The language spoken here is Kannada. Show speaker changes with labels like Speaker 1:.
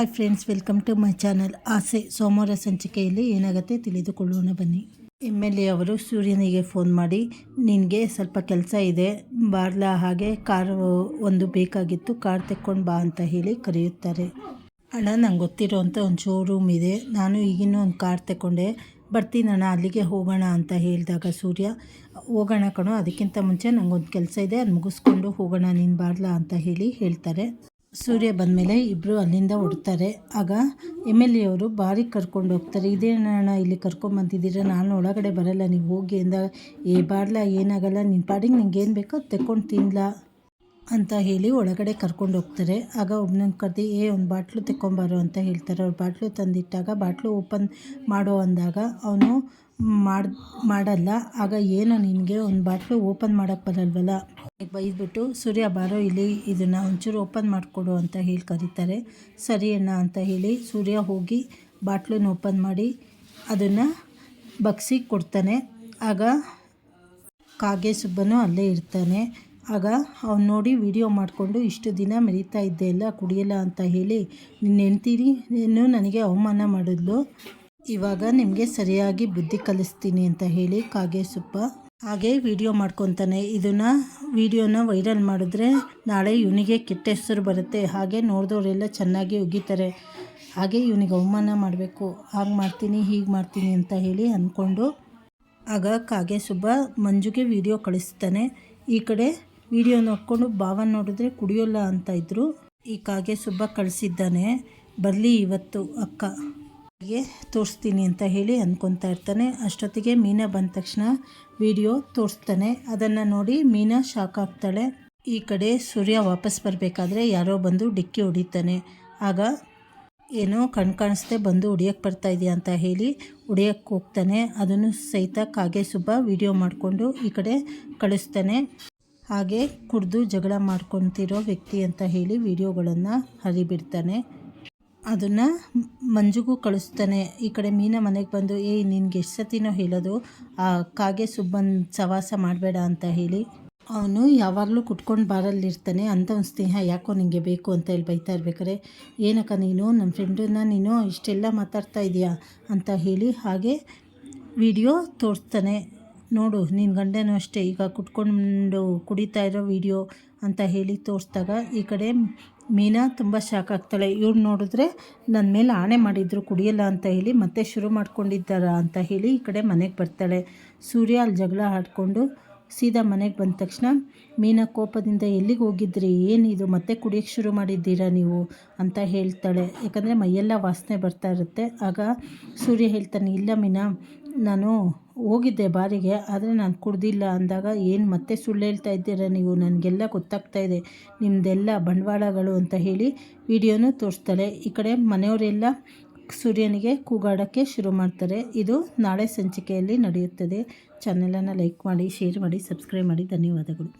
Speaker 1: Hi friends welcome to my channel ಆಸೆ ಸೋಮವಾರ ಸಂಚಿಕೆಯಲ್ಲಿ ಏನಾಗುತ್ತೆ ತಿಳಿದುಕೊಳ್ಳೋಣ ಬನ್ನಿ. ಎಂ ಎಲ್ ಎ ಅವರು ಸೂರ್ಯನಿಗೆ ಫೋನ್ ಮಾಡಿ, ನಿನಗೆ ಸ್ವಲ್ಪ ಕೆಲಸ ಇದೆ, ಬಾರ್ಲ, ಹಾಗೆ ಕಾರು ಒಂದು ಬೇಕಾಗಿತ್ತು, ಕಾರ್ ತೆಕ್ಕೊಂಡು ಬಾ ಅಂತ ಹೇಳಿ ಕರೆಯುತ್ತಾರೆ. ಅಣ್ಣ, ನಂಗೆ ಗೊತ್ತಿರೋವಂಥ ಒಂದು ಶೋರೂಮ್ ಇದೆ, ನಾನು ಈಗಿನ ಒಂದು ಕಾರ್ ತಗೊಂಡೆ ಬರ್ತೀನಣ್ಣ ಅಲ್ಲಿಗೆ ಹೋಗೋಣ ಅಂತ ಹೇಳಿದಾಗ ಸೂರ್ಯ, ಹೋಗೋಣ ಕಣೋ, ಅದಕ್ಕಿಂತ ಮುಂಚೆ ನನಗೊಂದು ಕೆಲಸ ಇದೆ, ಅದು ಮುಗಿಸ್ಕೊಂಡು ಹೋಗೋಣ ನೀನು ಬಾರ್ಲಾ ಅಂತ ಹೇಳಿ ಹೇಳ್ತಾರೆ. ಸೂರ್ಯ ಬಂದಮೇಲೆ ಇಬ್ಬರು ಅಲ್ಲಿಂದ ಹೊಡ್ತಾರೆ ಆಗ ಎಂ ಎಲ್ ಎ ಅವರು ಬಾರಿ ಕರ್ಕೊಂಡು ಹೋಗ್ತಾರೆ. ಇದೇನಣ್ಣ ಇಲ್ಲಿ ಕರ್ಕೊಂಬಂದಿದ್ದೀರ ನಾನು ಒಳಗಡೆ ಬರಲ್ಲ. ನೀವು ಹೋಗಿ ಅಂದಾಗ ಏ ಬಾಡ್ಲ ಏನಾಗಲ್ಲ? ನಿನ್ನ ಪಾಡಿಗೆ ನಿಂಗೆ ಏನು ಬೇಕೋ ತೆಕ್ಕೊಂಡು ತಿನ್ನಲ ಅಂತ ಹೇಳಿ ಒಳಗಡೆ ಕರ್ಕೊಂಡು ಹೋಗ್ತಾರೆ. ಆಗ ಒಬ್ಬನನ್ನು ಕರೆದು, ಏ, ಒಂದು ಬಾಟ್ಲು ತೆಕ್ಕೊಂಬಾರು ಅಂತ ಹೇಳ್ತಾರೆ. ಅವ್ರು ಬಾಟ್ಲು ತಂದಿಟ್ಟಾಗ ಬಾಟ್ಲು ಓಪನ್ ಮಾಡೋ ಅಂದಾಗ ಅವನು ಮಾಡಿ, ಮಾಡಲ್ಲ. ಆಗ, ಏನೋ, ನಿನಗೆ ಒಂದು ಬಾಟ್ಲು ಓಪನ್ ಮಾಡೋಕ್ಕೆ ಬರಲ್ವಲ್ಲ? ಬೈದ್ಬಿಟ್ಟು, ಸೂರ್ಯ, ಬಾರೋ, ಇಲ್ಲಿ ಇದನ್ನು ಒಂಚೂರು ಓಪನ್ ಮಾಡಿಕೊಡು ಅಂತ ಹೇಳಿ ಕರೀತಾರೆ. ಸರಿ ಅಣ್ಣ ಅಂತ ಹೇಳಿ ಸೂರ್ಯ ಹೋಗಿ ಬಾಟ್ಲನ್ನು ಓಪನ್ ಮಾಡಿ ಅದನ್ನು ಬಗ್ಸಿ ಕೊಡ್ತಾನೆ. ಆಗ ಕಾಗೆ ಸುಬ್ಬನು ಅಲ್ಲೇ ಇರ್ತಾನೆ. ಆಗ ಅವ್ನು ನೋಡಿ ವಿಡಿಯೋ ಮಾಡಿಕೊಂಡು, ಇಷ್ಟು ದಿನ ಮೆರೀತಾ ಇದ್ದೆ ಇಲ್ಲ ಕುಡಿಯಲ್ಲ ಅಂತ ಹೇಳಿ ನಿನ್ನ ಹೆಂಡ್ತೀರಿ, ನೀನು ನನಗೆ ಅವಮಾನ ಮಾಡಿದ್ಲು. ಇವಾಗ ನಿಮಗೆ ಸರಿಯಾಗಿ ಬುದ್ಧಿ ಕಲಿಸ್ತೀನಿ ಅಂತ ಹೇಳಿ ಕಾಗೆ ಸುಬ್ಬ ಹಾಗೆ ವಿಡಿಯೋ ಮಾಡ್ಕೊತಾನೆ. ಇದನ್ನು ವಿಡಿಯೋನ ವೈರಲ್ ಮಾಡಿದ್ರೆ ನಾಳೆ ಇವನಿಗೆ ಕೆಟ್ಟ ಹೆಸರು ಬರುತ್ತೆ. ಹಾಗೆ ನೋಡಿದವರೆಲ್ಲ ಚೆನ್ನಾಗಿ ಉಗಿತಾರೆ. ಹಾಗೆ ಇವನಿಗೆ ಅವಮಾನ ಮಾಡಬೇಕು. ಹಾಗೆ ಮಾಡ್ತೀನಿ, ಹೀಗೆ ಮಾಡ್ತೀನಿ ಅಂತ ಹೇಳಿ ಅಂದ್ಕೊಂಡು ಆಗ ಕಾಗೆ ಸುಬ್ಬ ಮಂಜುಗೆ ವಿಡಿಯೋ ಕಳಿಸ್ತಾನೆ. ಈ ಕಡೆ ವಿಡಿಯೋ ನೋಡಿಕೊಂಡು ಬಾವ ನೋಡಿದ್ರೆ ಕುಡಿಯೋಲ್ಲ ಅಂತ ಇದ್ದರು ಈ ಕಾಗೆ ಸುಬ್ಬ ಕಳಿಸಿದ್ದಾನೆ. ಬರಲಿ ಇವತ್ತು ಅಕ್ಕ. ಗೆ ತೋರಿಸ್ತೀನಿ ಅಂತ ಹೇಳಿ ಅಂದ್ಕೊತಾ ಇರ್ತಾನೆ. ಅಷ್ಟೊತ್ತಿಗೆ ಮೀನಾ ಬಂದ ತಕ್ಷಣ ವಿಡಿಯೋ ತೋರಿಸ್ತಾನೆ. ಅದನ್ನು ನೋಡಿ ಮೀನಾ ಶಾಕ್ ಆಗ್ತಾಳೆ. ಈ ಕಡೆ ಸೂರ್ಯ ವಾಪಸ್ ಬರಬೇಕಾದ್ರೆ ಯಾರೋ ಬಂದು ಡಿಕ್ಕಿ ಹೊಡಿತಾನೆ. ಆಗ ಏನೋ ಕಣ್ ಕಾಣಿಸ್ದೆ ಬಂದು ಹೊಡಿಯೋಕ್ಕೆ ಬರ್ತಾ ಇದೆಯಾ ಅಂತ ಹೇಳಿ ಹೊಡಿಯೋಕ್ಕೆ ಹೋಗ್ತಾನೆ. ಅದನ್ನು ಸಹಿತ ಕಾಗೆ ಸುಬ್ಬ ವಿಡಿಯೋ ಮಾಡಿಕೊಂಡು ಈ ಕಡೆ ಕಳಿಸ್ತಾನೆ. ಹಾಗೆ ಕುಡಿದು ಜಗಳ ಮಾಡ್ಕೊತಿರೋ ವ್ಯಕ್ತಿ ಅಂತ ಹೇಳಿ ವಿಡಿಯೋಗಳನ್ನು ಹರಿಬಿಡ್ತಾನೆ. ಅದನ್ನು ಮಂಜುಗೂ ಕಳಿಸ್ತಾನೆ. ಈ ಕಡೆ ಮೀನ ಮನೆಗೆ ಬಂದು, ಏ ನಿನ್ಗೆ ಎಷ್ಟು ಸತಿನೋ ಹೇಳೋದು. ಆ ಕಾಗೆ ಸುಬ್ಬನ್ ಸವಾಸ ಮಾಡಬೇಡ ಅಂತ ಹೇಳಿ ಅವನು ಯಾವಾಗಲೂ ಕುಟ್ಕೊಂಡು ಬಾರಲ್ಲಿರ್ತಾನೆ ಅಂತ ಒಂದು ಸ್ನೇಹ ಯಾಕೋ ನಿನಗೆ ಬೇಕು ಅಂತ ಹೇಳಿ ಬೈತಾ ಇರ್ಬೇಕಾರೆ, ಏನಕ್ಕ ನೀನು? ನನ್ನ ಫ್ರೆಂಡನ್ನ ನೀನು ಇಷ್ಟೆಲ್ಲ ಮಾತಾಡ್ತಾ ಇದೆಯಾ? ಅಂತ ಹೇಳಿ ಹಾಗೆ ವಿಡಿಯೋ ತೋರಿಸ್ತಾನೆ. ನೋಡು ನಿನ್ನ ಗಂಡನೂ ಅಷ್ಟೇ. ಈಗ ಕುಟ್ಕೊಂಡು ಕುಡಿತಾ ಇರೋ ವಿಡಿಯೋ ಅಂತ ಹೇಳಿ ತೋರಿಸಿದಾಗ ಈ ಕಡೆ ಮೀನಾ ತುಂಬ ಶಾಕ್ ಆಗ್ತಾಳೆ. ಇವ್ರು ನೋಡಿದ್ರೆ ನನ್ನ ಮೇಲೆ ಆಣೆ ಮಾಡಿದ್ರು, ಕುಡಿಯಲ್ಲ ಅಂತ ಹೇಳಿ ಮತ್ತೆ ಶುರು ಮಾಡ್ಕೊಂಡಿದ್ದಾರ ಅಂತ ಹೇಳಿ ಈ ಕಡೆ ಮನೆಗೆ ಬರ್ತಾಳೆ. ಸೂರ್ಯ ಅಲ್ಲಿ ಜಗಳ ಆಡಿಕೊಂಡು ಸೀದಾ ಮನೆಗೆ ಬಂದ ತಕ್ಷಣ, ಮೀನಾ ಕೋಪದಿಂದ ಎಲ್ಲಿಗೆ ಹೋಗಿದ್ರಿ? ಏನಿದು ಮತ್ತೆ ಕುಡಿಯೋಕ್ಕೆ ಶುರು ಮಾಡಿದ್ದೀರಾ ನೀವು? ಅಂತ ಹೇಳ್ತಾಳೆ. ಯಾಕಂದರೆ ಮೈಯೆಲ್ಲ ವಾಸನೆ ಬರ್ತಾ ಇರುತ್ತೆ. ಆಗ ಸೂರ್ಯ ಹೇಳ್ತಾನೆ, ಇಲ್ಲ ಮೀನಾ, ನಾನು ಹೋಗಿದ್ದೆ ಬಾರಿಗೆ, ಆದರೆ ನಾನು ಕುಡ್ದಿಲ್ಲ ಅಂದಾಗ ಏನು ಮತ್ತೆ ಸುಳ್ಳು ಹೇಳ್ತಾ ಇದ್ದೀರ ನೀವು? ನನಗೆಲ್ಲ ಗೊತ್ತಾಗ್ತಾ ಇದೆ. ನಿಮ್ಮದೆಲ್ಲ ಬಂಡವಾಳಗಳು ಅಂತ ಹೇಳಿ ವಿಡಿಯೋನೂ ತೋರಿಸ್ತಾಳೆ ಈ ಕಡೆ ಮನೆಯವರೆಲ್ಲ ಸೂರ್ಯನಿಗೆ ಕೂಗಾಡೋಕ್ಕೆ ಶುರು ಮಾಡ್ತಾರೆ. ಇದು ನಾಳೆ ಸಂಚಿಕೆಯಲ್ಲಿ ನಡೆಯುತ್ತದೆ. ಚಾನೆಲನ್ನು ಲೈಕ್ ಮಾಡಿ, ಶೇರ್ ಮಾಡಿ, ಸಬ್ಸ್ಕ್ರೈಬ್ ಮಾಡಿ. ಧನ್ಯವಾದಗಳು.